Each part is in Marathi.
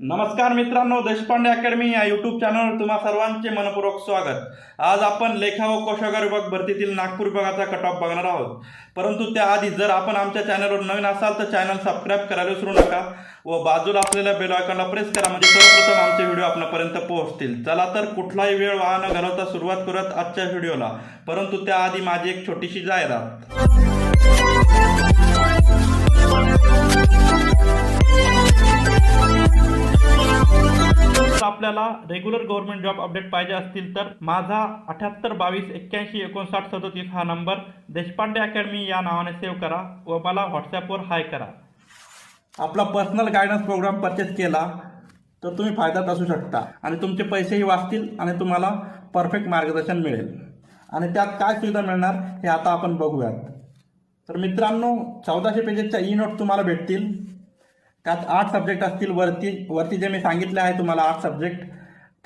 नमस्कार मित्रांनो देशपांडे अकॅडमी या यूट्यूब चॅनलवर तुम्हा सर्वांचे मनपूर्वक स्वागत. आज आपण लेखा व कोशागार विभाग भरतीतील नागपूर विभागाचा कट ऑफ बघणार आहोत. परंतु त्याआधी जर आपण आमच्या चॅनलवर नवीन असाल तर चॅनल सबस्क्राईब करायला विसरू नका व बाजूला असलेल्या बेल आयकॉनला प्रेस करा म्हणजे सर्वप्रथम आमचे व्हिडिओ आपल्यापर्यंत पोहोचतील. चला तर कुठलाही वेळ वाहन घालवता सुरुवात करत आजच्या व्हिडिओला परंतु त्याआधी माझी एक छोटीशी जाहिरात. रेग्युलर गव्हर्नमेंट जॉब अपडेट पाहिजे असतील तर माझा अठ्याहत्तर बावीस एक्क्याऐंशी एकोणसाठ सदोतीस हा नंबर देशपांडे अकॅडमी या नावाने सेव्ह करा व मला व्हॉट्सॲपवर हाय करा. आपला पर्सनल गायडन्स प्रोग्राम परचेस केला तर तुम्ही फायद्यात असू शकता. आणि तुमचे पैसेही वाचतील आणि तुम्हाला परफेक्ट मार्गदर्शन मिळेल. आणि त्यात काय सुविधा मिळणार हे आता आपण बघूयात. तर मित्रांनो चौदाशे पेजेसच्या ई नोट तुम्हाला भेटतील. त्यात आठ सब्जेक्ट असतील. वरती वरती जे मी सांगितले आहे तुम्हाला आठ सब्जेक्ट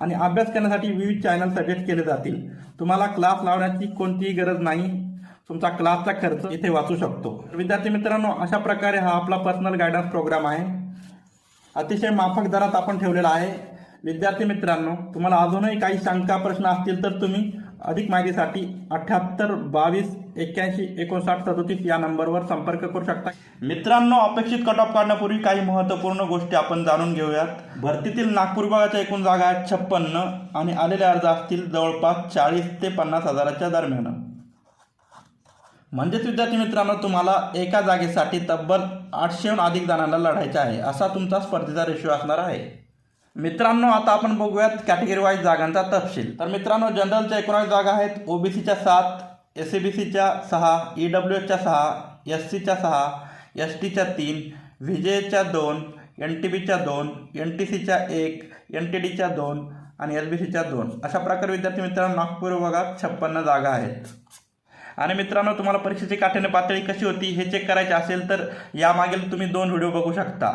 आणि अभ्यास करण्यासाठी विविध चॅनल सजेस्ट केले जातील. तुम्हाला क्लास लावण्याची कोणतीही गरज नाही. तुमचा क्लासचा खर्च इथे वाचू शकतो. विद्यार्थी मित्रांनो अशा प्रकारे हा आपला पर्सनल गायडन्स प्रोग्राम आहे. अतिशय माफक दरात आपण ठेवलेला आहे. विद्यार्थी मित्रांनो तुम्हाला अजूनही काही शंका प्रश्न असतील तर तुम्ही अधिक माहितीसाठी अठ्ठ्याहत्तर बावीस एक्क्याऐंशी एकोणसाठ सदोतीस या नंबरवर संपर्क करू शकता. मित्रांनो अपेक्षित कट ऑफ काढण्यापूर्वी काही महत्त्वपूर्ण गोष्टी आपण जाणून घेऊयात. भरतीतील नागपूर विभागाच्या एकूण जागा आहेत छप्पन्न आणि आलेले अर्ज असतील जवळपास चाळीस ते पन्नास हजाराच्या दरम्यान. म्हणजेच विद्यार्थी मित्रांनो तुम्हाला एका जागेसाठी तब्बल आठशेहून अधिक जणांना लढायचे आहे असा तुमचा स्पर्धेचा रेशो असणार आहे. मित्रांनो आता आपण बघूयात कॅटेगरी वाईज जागांचा तपशील. तर मित्रांनो जनरलच्या एकोणास जागा आहेत ओबीसीच्या सात एस बी सीच्या सहा ई डब्ल्यू एचच्या सहा एस सीच्या सहा एस टीच्या तीन विजेच्या दोन एन टी बीच्या दोन एन टी सीच्या एक एन टी डीच्या दोन आणि एस बी सीच्या दोन. अशा प्रकारे विद्यार्थी मित्रांनो नागपूर विभागात छप्पन्न जागा आहेत. आणि मित्रांनो तुम्हाला परीक्षेची काठीण्य पातळी कशी होती हे चेक करायचे असेल तर यामागील तुम्ही दोन व्हिडिओ बघू शकता.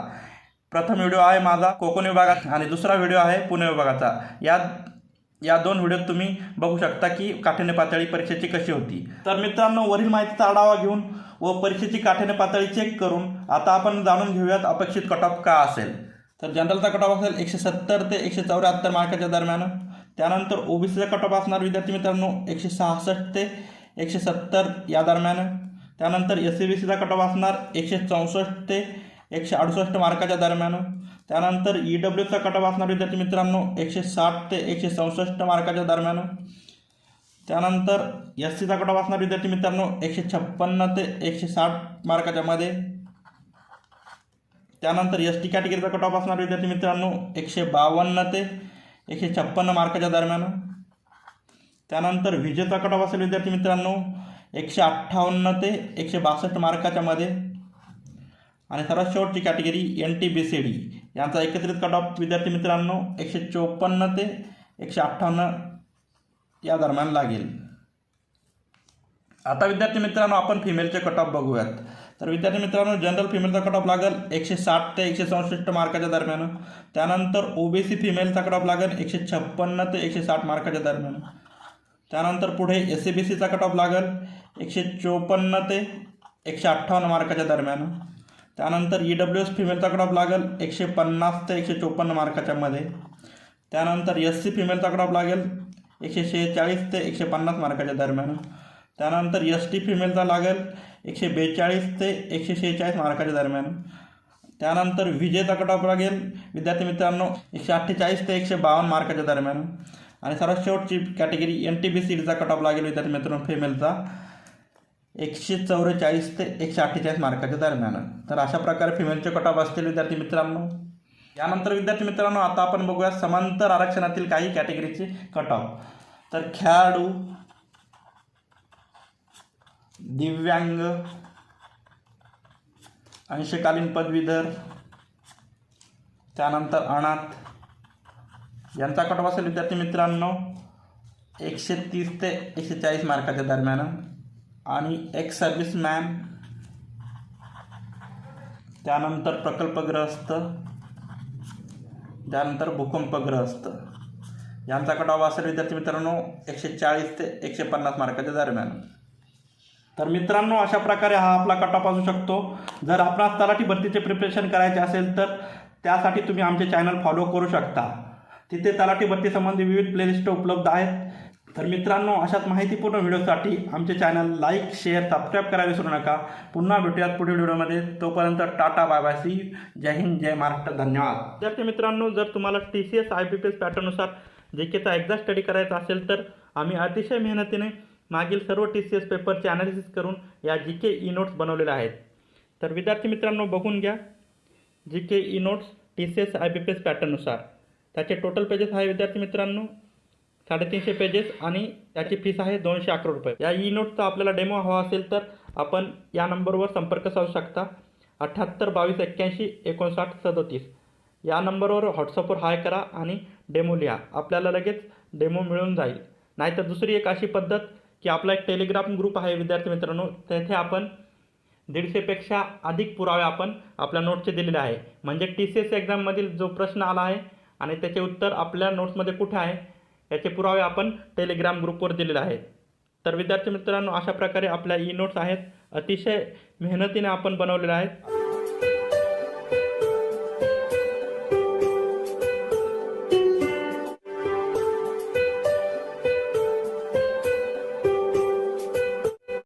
प्रथम व्हिडिओ आहे माझा कोकण विभागात आणि दुसरा व्हिडिओ आहे पुणे विभागाचा. यात या दोन व्हिडिओत तुम्ही बघू शकता की काठिण्य पातळी परीक्षेची कशी होती. तर मित्रांनो वरील माहितीचा आढावा घेऊन व परीक्षेची काठिण्य पातळी चेक करून आता आपण जाणून घेऊयात अपेक्षित कट ऑफ का असेल. तर जनरलचा कट ऑफ असेल एकशे सत्तर ते एकशे चौऱ्याहत्तर मार्काच्या दरम्यान. त्यानंतर ओबीसीचा कट ऑफ असणार विद्यार्थी मित्रांनो एकशे सहासष्ट ते एकशे सत्तर या दरम्यान. त्यानंतर एस सी बी सीचा कट ऑफ असणार एकशे चौसष्ट ते एकशे अडुसष्ट मार्काच्या दरम्यान. त्यानंतर ई डब्ल्यूचा कटअप असणार विद्यार्थी मित्रांनो एकशे साठ ते एकशे चौसष्ट मार्काच्या दरम्यान. त्यानंतर एस सीचा कटअप असणार विद्यार्थी मित्रांनो एकशे छप्पन्न ते एकशे साठ मार्काच्या मध्ये. त्यानंतर एस टी कॅटेगरीचा कट ऑफ असणार विद्यार्थी मित्रांनो एकशे बावन्न ते एकशे छप्पन्न मार्काच्या दरम्यान. त्यानंतर विजेचा कट ऑफ असेल विद्यार्थी मित्रांनो एकशे अठ्ठावन्न ते एकशे बासष्ट मार्काच्या मध्ये. आणि सर्वात शेवटची category N T B C D यांचा एकत्रित कट ऑफ विद्यार्थी मित्रांनो एकशे चोपन्न ते एकशे अठ्ठावन्न या दरम्यान लागेल. आता विद्यार्थी मित्रांनो आपण फिमेलचे कट ऑफ बघूयात. तर विद्यार्थी मित्रांनो जनरल फिमेलचा कट ऑफ लागेल एकशे साठ ते एकशे चौसष्ट मार्काच्या दरम्यान. त्यानंतर ओबीसी फिमेलचा कट ऑफ लागेल एकशे छप्पन्न ते एकशे साठ मार्काच्या दरम्यान. त्यानंतर पुढे एस सी बी सीचा कट ऑफ लागेल एकशे चोपन्न ते एकशे अठ्ठावन्न मार्काच्या दरम्यान. त्यानंतर ई डब्ल्यू एस फिमेलचा कट लागेल एकशे पन्नास ते एकशे चोपन्न मार्काच्यामध्ये त्यानंतर एस सी फिमेलचा कट लागेल एकशे शेहेचाळीस ते एकशे पन्नास मार्काच्या दरम्यान. त्यानंतर एस टी फिमेलचा लागेल एकशे बेचाळीस ते एकशे शेहेचाळीस मार्काच्या दरम्यान. त्यानंतर विजेचा कट ऑफ लागेल विद्यार्थी मित्रांनो एकशे अठ्ठेचाळीस ते एकशे बावन्न मार्काच्या दरम्यान. आणि सर्वात शेवटची कॅटेगरी एन टी बी सीचा कट ऑफ लागेल विद्यार्थी मित्रांनो फिमेलचा एकशे चौवेचाळीस ते एकशे अठ्ठेचाळीस मार्काच्या दरम्यान. तर अशा प्रकारे फिमेलचे कट ऑफ असतील विद्यार्थी मित्रांनो. यानंतर विद्यार्थी मित्रांनो आता आपण बघूया समांतर आरक्षणातील काही कॅटेगरीचे कट ऑफ तर खेळाडू दिव्यांग अंशकालीन पदवीधर त्यानंतर अनाथ यांचा कट ऑफ असेल विद्यार्थी मित्रांनो. एकशे तीस ते एकशे चाळीस मार्काच्या दरम्यान. आणि एक सर्व्हिसमॅन त्यानंतर प्रकल्पग्रस्त त्यानंतर भूकंपग्रस्त. यांचा कटाव असेल विद्यार्थी मित्रांनो एकशे चाळीस ते एकशे पन्नास मार्काच्या दरम्यान. तर मित्रांनो अशा प्रकारे हा आपला कट ऑफ असू शकतो. जर आपणास तलाठी भरतीचे प्रिपरेशन करायचे असेल तर त्यासाठी तुम्ही आमचे चॅनल फॉलो करू शकता. तिथे तलाठी भरतीसंबंधी विविध प्लेलिस्ट उपलब्ध आहेत. तर मित्रांनो अशाच माहितीपूर्ण व्हिडिओसाठी आमचे चॅनल लाईक शेअर सबस्क्राईब करायला विसरू नका. पुन्हा भेटूयात पुढील व्हिडिओमध्ये. तोपर्यंत टाटा बाय बाय सी जय हिंद जय महाराष्ट्र धन्यवाद. विद्यार्थी मित्रांनो जर तुम्हाला T C S I B P S पॅटर्ननुसार जे केचा एक्झाम स्टडी करायचा असेल तर आम्ही अतिशय मेहनतीने मागील सर्व टी सी एस पेपरचे ॲनालिसिस करून या जी के ई नोट्स बनवलेल्या आहेत. तर विद्यार्थी मित्रांनो बघून घ्या. G K E notes T C S I B P S पॅटर्ननुसार त्याचे टोटल पेजेस आहे विद्यार्थी मित्रांनो. साडेतीनशे पेजेस आणि याची फीस आहे दोनशे अकरा रुपये. या ई नोटचा आपल्याला डेमो हवा असेल तर आपण या नंबरवर संपर्क साधू शकता. अठ्ठ्याहत्तर बावीस एक्क्याऐंशी एकोणसाठ सदोतीस. या नंबरवर व्हॉट्सअपवर हाय करा आणि डेमो लिहा. आपल्याला लगेच डेमो मिळून जाईल. नाहीतर दुसरी एक अशी पद्धत की आपला एक टेलिग्राम ग्रुप आहे विद्यार्थी मित्रांनो. तेथे आपण दीडशेपेक्षा अधिक पुरावे आपण आपल्या नोटचे दिलेले आहे. म्हणजे टी सी एस एक्झाममधील जो प्रश्न आला आहे आणि त्याचे उत्तर आपल्या नोट्समध्ये कुठे आहे? याचे पुरावे आपण टेलिग्राम ग्रुपवर दिलेले आहेत. तर विद्यार्थी मित्रांनो अशा प्रकारे आपल्या ई नोट्स आहेत. अतिशय मेहनतीने आपण बनवलेल्या आहेत.